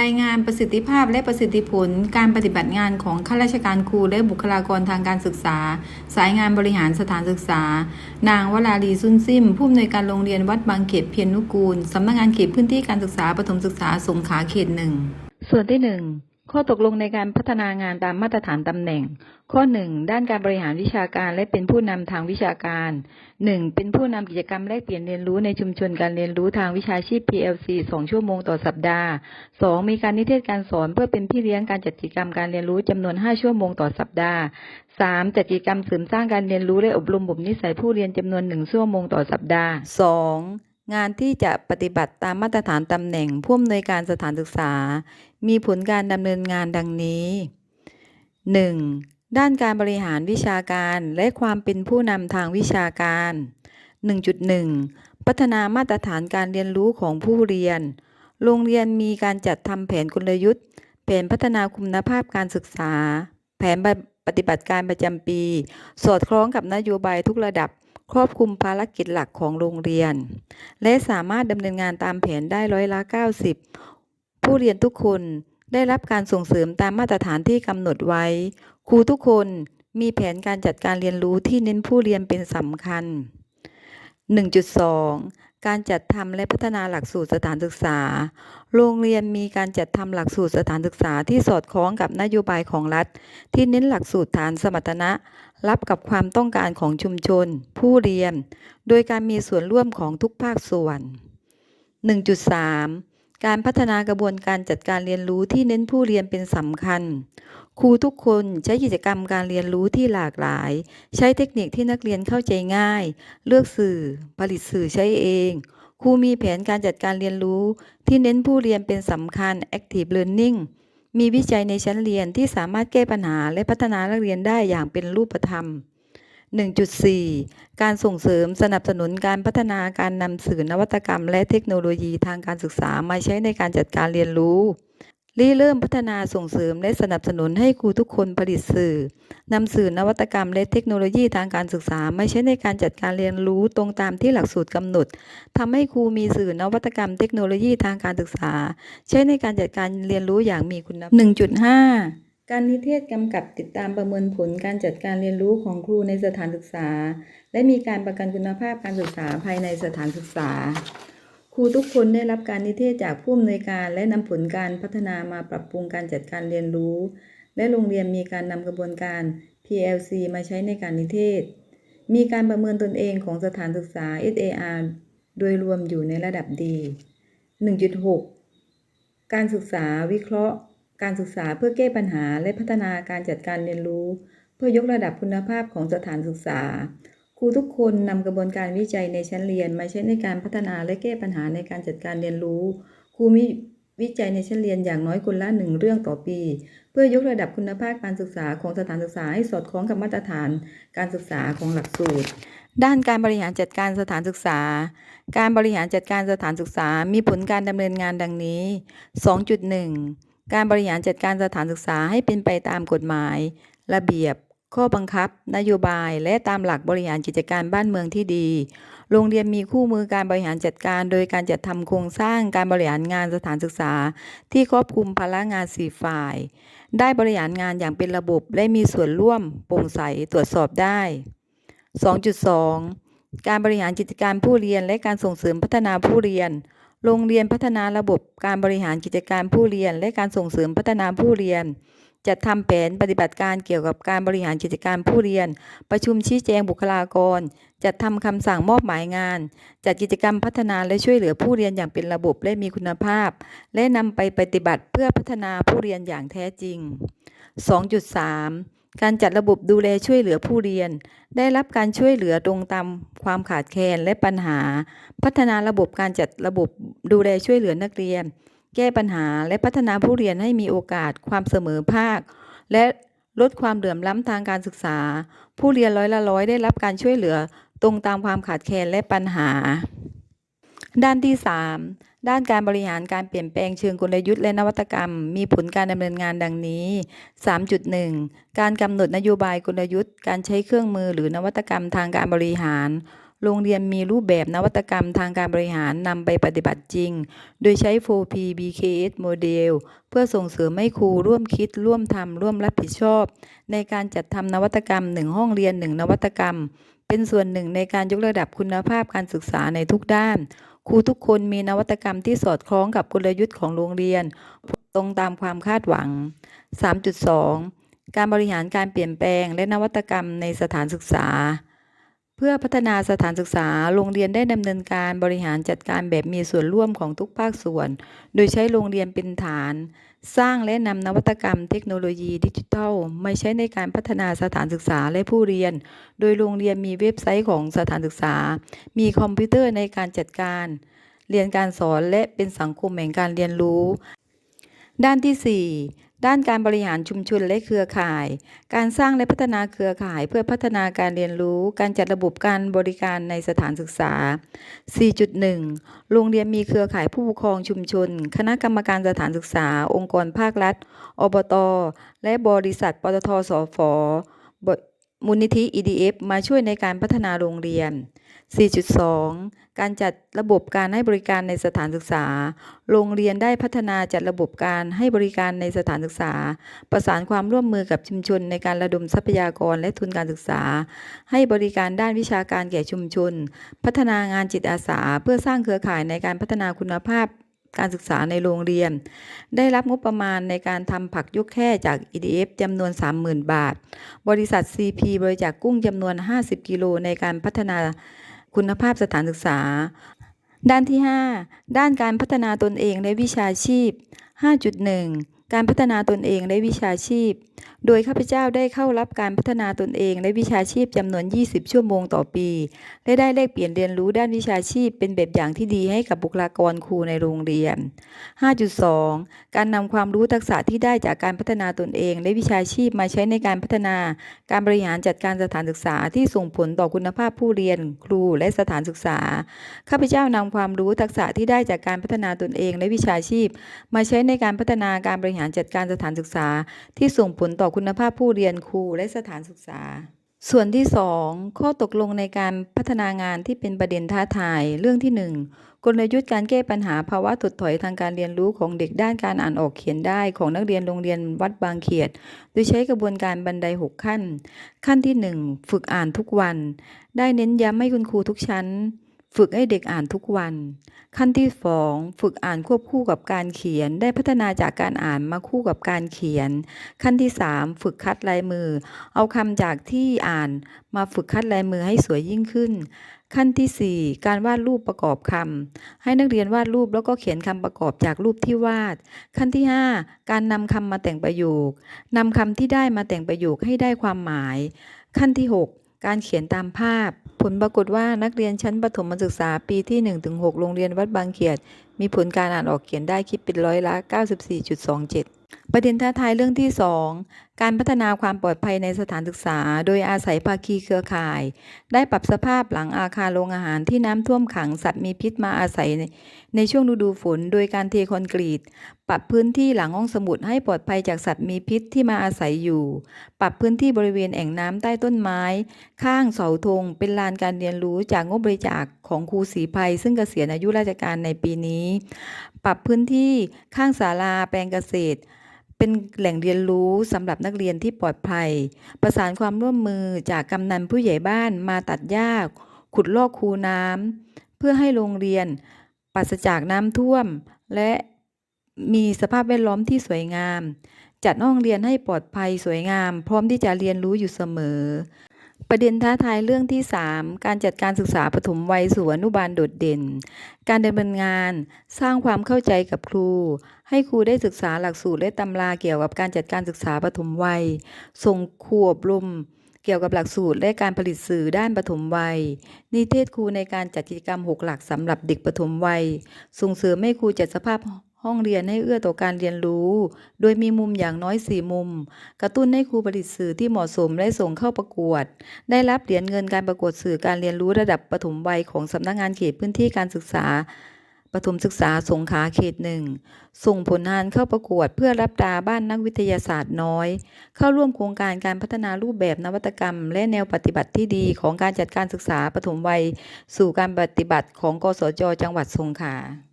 รายงานประสิทธิภาพและประสิทธิผล การปฏิบัติงานของข้าราชการครูและบุคลากรทางการศึกษา สายงานบริหารสถานศึกษา นางวราลีซุนซิม ผู้อำนวยการโรงเรียนวัดบางเขตเพียรนุกูล สำนักงานเขตพื้นที่การศึกษาปฐมศึกษาสงขลาเขตหนึ่งส่วนที่หนึ่ง ข้อตกลงในการพัฒนางานตามมาตรฐานตำแหน่ง ข้อหนึ่งด้านการบริหารวิชาการและเป็นผู้นำทางวิชาการหนึ่งเป็นผู้นำกิจกรรมแลกเปลี่ยนเรียนรู้ในชุมชนการเรียนรู้ทางวิชาชีพ PLC สองชั่วโมงต่อสัปดาห์สองมีการนิเทศการสอนเพื่อเป็นพี่เลี้ยงการจัดกิจกรรมการเรียนรู้จำนวนห้าชั่วโมงต่อสัปดาห์สามจัดกิจกรรมเสริมสร้างการเรียนรู้และอบรมบ่มนิสัยผู้เรียนจำนวนหนึ่งชั่วโมงต่อสัปดาห์สอ งานที่จะปฏิบัติตามมาตรฐานตำแหน่งผู้อำนวยการสถานศึกษา มีผลการดำเนินงานดังนี้ 1. ด้านการบริหารวิชาการและความเป็นผู้นำทางวิชาการ 1.1 พัฒนามาตรฐานการเรียนรู้ของผู้เรียน โรงเรียนมีการจัดทำแผนกลยุทธ์ แผนพัฒนาคุณภาพการศึกษา แผนปฏิบัติการประจำปี สอดคล้องกับนโยบายทุกระดับ ครอบคลุมภารกิจหลักของโรงเรียน และสามารถดำเนินงานตามแผนได้ร้อยละ 90 ผู้เรียนทุกคนได้รับการส่งเสริมตามมาตรฐานที่กำหนดไว้ ครูทุกคนมีแผนการจัดการเรียนรู้ที่เน้นผู้เรียนเป็นสำคัญ 1.2 การจัดทำและพัฒนาหลักสูตรสถานศึกษา โรงเรียนมีการจัดทำหลักสูตรสถานศึกษาที่สอดคล้องกับนโยบายของรัฐ ที่เน้นหลักสูตรฐานสมรรถนะ รับกับความต้องการของชุมชน ผู้เรียน โดยการมีส่วนร่วมของทุกภาคส่วน 1.3 การพัฒนากระบวนการจัดการเรียนรู้ที่เน้นผู้เรียนเป็นสำคัญ ครูทุกคนใช้กิจกรรมการเรียนรู้ที่หลากหลาย ใช้เทคนิคที่นักเรียนเข้าใจง่าย เลือกสื่อ ผลิตสื่อใช้เองครูมีแผนการจัดการเรียนรู้ ที่เน้นผู้เรียนเป็นสำคัญ active learning มีวิจัยในชั้นเรียนที่สามารถแก้ปัญหาและพัฒนานักเรียนได้อย่างเป็นรูปธรรม 1.4 การส่งเสริมสนับสนุนการพัฒนาการนำสื่อนวัตกรรม และเทคโนโลยีทางการศึกษามาใช้ในการจัดการเรียนรู้ริเริ่มพัฒนาส่งเสริมและสนับสนุนให้ครูทุกคนผลิตสื่อนำสื่อนวัตกรรมและเทคโนโลยีทางการศึกษามาใช้ในการจัดการเรียนรู้ตรงตามที่หลักสูตรกำหนดทำให้ครูมีสื่อนวัตกรรมเทคโนโลยีทางการศึกษา ใช้ในการจัดการเรียนรู้อย่างมีคุณภาพ1.5 การนิเทศกำกับติดตามประเมินผลการจัดการเรียนรู้ของครูในสถานศึกษา และมีการประกันคุณภาพการศึกษาภายในสถานศึกษา ครูทุกคนได้รับการนิเทศจากผู้อำนวยการและนำผลการพัฒนามาปรับปรุงการจัดการเรียนรู้ และโรงเรียนมีการนำกระบวนการ PLC มาใช้ในการนิเทศ มีการประเมินตนเองของสถานศึกษา SAR โดยรวมอยู่ในระดับดี 1.6 การศึกษาวิเคราะห์ การศึกษาเพื่อแก้ปัญหาและพัฒนาการจัดการเรียนรู้ เพื่อยกระดับคุณภาพของสถานศึกษา ครูทุกคนนำกระบวนการวิจัยในชั้นเรียนมาใช้ในการพัฒนาและแก้ปัญหาในการจัดการเรียนรู้ ครูมีวิจัยในชั้นเรียนอย่างน้อยคนละหนึ่งเรื่องต่อปี เพื่อยกระดับคุณภาพการศึกษาของสถานศึกษาให้สอดคล้องกับมาตรฐานการศึกษาของหลักสูตร ด้านการบริหารจัดการสถานศึกษา การบริหารจัดการสถานศึกษามีผลการดำเนินงานดังนี้ 2.1 การบริหารจัดการสถานศึกษาให้เป็นไปตามกฎหมาย ระเบียบ ข้อบังคับ นโยบาย และตามหลักบริหารกิจการบ้านเมืองที่ดี โรงเรียนมีคู่มือการบริหารจัดการ โดยการจัดทำโครงสร้างการบริหารงานสถานศึกษา ที่ครอบคลุมภาระงานสี่ฝ่าย ได้บริหารงานอย่างเป็นระบบและมีส่วนร่วมโปร่งใสตรวจสอบได้ 2.2 การบริหารกิจการผู้เรียนและการส่งเสริมพัฒนาผู้เรียน โรงเรียนพัฒนาระบบการบริหารกิจการผู้เรียน และการส่งเสริมพัฒนาผู้เรียน จัดทำแผนปฏิบัติการเกี่ยวกับการบริหารกิจการผู้เรียน ประชุมชี้แจงบุคลากร จัดทำคำสั่งมอบหมายงาน จัดกิจกรรมพัฒนาและช่วยเหลือผู้เรียนอย่างเป็นระบบและมีคุณภาพ และนำไปปฏิบัติเพื่อพัฒนาผู้เรียนอย่างแท้จริง 2.3 การจัดระบบดูแลช่วยเหลือผู้เรียน ได้รับการช่วยเหลือตรงตามความขาดแคลนและปัญหา พัฒนาระบบการจัดระบบดูแลช่วยเหลือนักเรียน แก้ปัญหาและพัฒนาผู้เรียนให้มีโอกาสความเสมอภาค และลดความเหลื่อมล้ำทางการศึกษา ผู้เรียนร้อยละร้อยได้รับการช่วยเหลือตรงตามความขาดแคลนและปัญหา ด้านที่ 3 ด้านการบริหารการเปลี่ยนแปลงเชิงกลยุทธ์และนวัตกรรม มีผลการดำเนินงานดังนี้ 3.1 การกำหนดนโยบายกลยุทธ์ การใช้เครื่องมือหรือนวัตกรรมทางการบริหาร โรงเรียนมีรูปแบบนวัตกรรมทางการบริหารนำไปปฏิบัติจริง โดยใช้ 4P BKS โมเดลเพื่อส่งเสริมให้ครูร่วมคิด ร่วมทำร่วมรับผิดชอบ ในการจัดทำนวัตกรรม 1 ห้องเรียน 1 นวัตกรรมเป็นส่วนหนึ่งในการยกระดับคุณภาพการศึกษาในทุกด้าน ครูทุกคนมีนวัตกรรมที่สอดคล้องกับกลยุทธ์ของโรงเรียน ตรงตามความคาดหวัง 3.2 การบริหารการเปลี่ยนแปลงและนวัตกรรมในสถานศึกษา เพื่อพัฒนาสถานศึกษา โรงเรียนได้ดำเนินการบริหารจัดการแบบมีส่วนร่วมของทุกภาคส่วน โดยใช้โรงเรียนเป็นฐาน สร้างและนำนวัตกรรมเทคโนโลยีดิจิทัลมาใช้ในการพัฒนาสถานศึกษาและผู้เรียน โดยโรงเรียนมีเว็บไซต์ของสถานศึกษา มีคอมพิวเตอร์ในการจัดการ เรียนการสอนและเป็นสังคมแห่งการเรียนรู้ ด้านที่ 4 ด้านการบริหารชุมชนและเครือข่าย การสร้างและพัฒนาเครือข่ายเพื่อพัฒนาการเรียนรู้ การจัดระบบการบริการในสถานศึกษา 4.1 โรงเรียนมีเครือข่ายผู้ปกครองชุมชน คณะกรรมการสถานศึกษา องค์กรภาครัฐ อบต และบริษัท ปตทสฟบ มูลนิธิ EDF มาช่วยในการพัฒนาโรงเรียน 4.2 การจัดระบบการให้บริการในสถานศึกษา โรงเรียนได้พัฒนาจัดระบบการให้บริการในสถานศึกษา ประสานความร่วมมือกับชุมชนในการระดมทรัพยากรและทุนการศึกษา ให้บริการด้านวิชาการแก่ชุมชน พัฒนางานจิตอาสา เพื่อสร้างเครือข่ายในการพัฒนาคุณภาพ การศึกษาในโรงเรียน ได้รับงบประมาณในการทำผักยกแค่จาก EDF จำนวน 30,000 บาท บริษัท CP บริจาคกุ้งจำนวน 50 กิโลในการพัฒนาคุณภาพสถานศึกษา ด้านที่ 5 ด้านการพัฒนาตนเองและวิชาชีพ 5.1 การพัฒนาตนเองและวิชาชีพ โดยข้าพเจ้าได้เข้ารับการพัฒนาตนเองและวิชาชีพจำนวน 20 ชั่วโมงต่อปีและได้แลกเปลี่ยนเรียนรู้ด้านวิชาชีพเป็นแบบอย่างที่ดีให้กับบุคลากรครูในโรงเรียน 5.2 การนำความรู้ทักษะที่ได้จากการพัฒนาตนเอง และวิชาชีพมาใช้ในการพัฒนา การบริหารจัดการสถานศึกษาที่ส่งผลต่อคุณภาพผู้เรียน ครูและสถานศึกษา ข้าพเจ้านำความรู้ทักษะที่ได้จากการพัฒนาตนเองและวิชาชีพ มาใช้ในการพัฒนาการบริหารจัดการสถานศึกษาที่ส่งผลต่อคุณภาพผู้เรียนครูและสถานศึกษา ส่วนที่ 2 ข้อตกลงในการพัฒนางานที่เป็นประเด็นท้าทาย เรื่องที่ 1 กลยุทธ์การแก้ปัญหาภาวะถดถอยทางการเรียนรู้ของเด็กด้านการอ่านออกเขียนได้ของนักเรียนโรงเรียนวัดบางเขียด โดยใช้กระบวนการบันได 6 ขั้น ขั้นที่ 1 ฝึกอ่านทุกวัน ได้เน้นย้ำให้คุณครูทุกชั้น ฝึกให้เด็กอ่านทุกวัน ขั้นที่2ฝึกอ่านควบคู่กับการเขียน ได้พัฒนาจากการอ่านมาคู่กับการเขียน ขั้นที่3ฝึกคัดลายมือ เอาคำจากที่อ่านมาฝึกคัดลายมือให้สวยยิ่งขึ้น ขั้นทีสี่ 4 การวาดรูปประกอบคำให้นักเรียนวาดรูปแล้วก็เขียนคำประกอบจากรูปที่วาด ขั้นที่ 5 การนำคำมาแต่งประโยคนำคำที่ได้มาแต่งประโยคให้ได้ความหมาย ขั้นที่ 6 การเขียนตามภาพ ผลปรากฏว่านักเรียนชั้นประถมศึกษาปีที่ 1-6 โรงเรียนวัดบางเขียด มีผลการอ่านออกเขียนได้คิดเป็นร้อยละ 94.27 ประเด็นท้าทายเรื่องที่ 2 การพัฒนาความปลอดภัยในสถานศึกษา โดยอาศัยภาคีเครือข่าย ได้ปรับสภาพหลังอาคารโรงอาหารที่น้ำท่วมขังสัตว์มีพิษมาอาศัยในในช่วงฤดูฝน โดยการเทคอนกรีต ปรับพื้นที่หลังห้องสมุดให้ปลอดภัยจากสัตว์มีพิษที่มาอาศัยอยู่ ปรับพื้นที่บริเวณแอ่งน้ำใต้ต้นไม้ ข้างเสาธงเป็นลานการเรียนรู้จากงบบริจาคของครูศรีภัย ซึ่งเกษียณอายุราชการในปีนี้ ปรับพื้นที่ข้างศาลาแปลงเกษตร เป็นแหล่งเรียนรู้สำหรับนักเรียนที่ปลอดภัย ประสานความร่วมมือจากกำนันผู้ใหญ่บ้านมาตัดหญ้าขุดลอกคูน้ำเพื่อให้โรงเรียนปราศจากน้ำท่วม และมีสภาพแวดล้อมที่สวยงาม จัดห้องเรียนให้ปลอดภัยสวยงาม พร้อมที่จะเรียนรู้อยู่เสมอ ประเด็นท้าทายเรื่องที่ 3 การจัดการศึกษาปฐมวัยสู่อนุบาลโดดเด่น การดำเนินงานสร้างความเข้าใจกับครู ให้ครูได้ศึกษาหลักสูตรและตำราเกี่ยวกับการจัดการศึกษาปฐมวัย ส่งครูอบรมเกี่ยวกับหลักสูตรและการผลิตสื่อด้านปฐมวัย นิเทศครูในการจัดกิจกรรม 6 หลักสำหรับเด็กปฐมวัย ส่งเสริมให้ครูจัดสภาพ ห้องเรียนให้เอื้อต่อการเรียนรู้ โดยมีมุมอย่างน้อย 4 มุม กระตุ้นให้ครูผลิตสื่อที่เหมาะสมและส่งเข้าประกวด ได้รับเหรียญเงินการประกวดสื่อการเรียนรู้ระดับปฐมวัยของสำนักงานเขตพื้นที่การศึกษาประถมศึกษาสงขลาเขตหนึ่ง ส่งผลงานเข้าประกวดเพื่อรับตาบ้านนักวิทยาศาสตร์น้อย เข้าร่วมโครงการการพัฒนารูปแบบนวัตกรรม และแนวปฏิบัติที่ดีของการจัดการศึกษาปฐมวัย สู่การปฏิบัติของกสจจังหวัดสงขลา